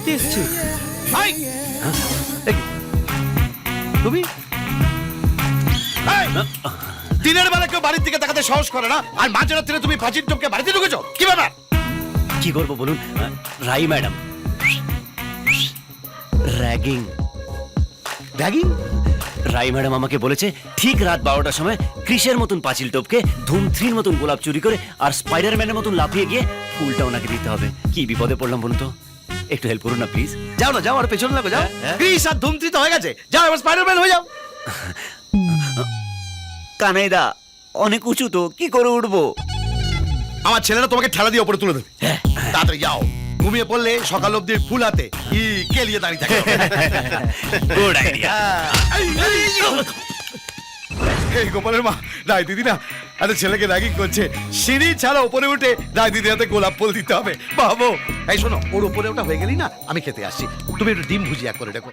মারতে এসছে। তুমি? দিনের বেলা কেউ বাড়ির দিকে তাকাতে সাহস করে না আর মাঝ রাত্রে তুমি পাঁচির টপকে বাড়িতে ঢুকেছো? কি ব্যাপার? কি করব বলুন? Rai madam. Ragging. Ragging? Rai madam আমাকে বলেছে ঠিক রাত বারোটার সময় ক্রিসের মতন পাঁচিল টপকে ধুম থ্রির মতন গোলাপ চুরি করে আর স্পাইডারম্যানের মতন লাফিয়ে গিয়ে ফুলটা ওনাকে দিতে হবে। কি বিপদে পড়লাম বলুন তো? একটু হেল্প করুন না প্লিজ যাও না যাও আর পেছনে লাগো যাও হ্যাঁ। ক্রিস আর ধুমত্রি তো হয়ে গেছে যাও এবার স্পাইডারম্যান হয়ে যাও কানাইদা অনেক উঁচু তো কি করে উঠবো আমার ছেলেরা তোমাকে ঠেলা দিয়ে ওপরে তুলে দেবে তাড়াতাড়ি যাও ঘুমিয়ে পড়লে সকাল অব্দি ফুল হাতে ই কেলিয়ে দাঁড়িয়ে থাকে গুড আইডিয়া এই গোপালের মা রায় দিদি না একটা ছেলেকে র্যাগিং করছে। সিঁড়ি ছাড়া উপরে উঠে দিদি হাতে গোলাপ ফুল দিতে হবে। বাবু, এই শোনো, ওর উপরে ওটা হয়ে গেলি না আমি খেতে আসছি। তুমি একটু ডিম ভুজিয়া করে দেখো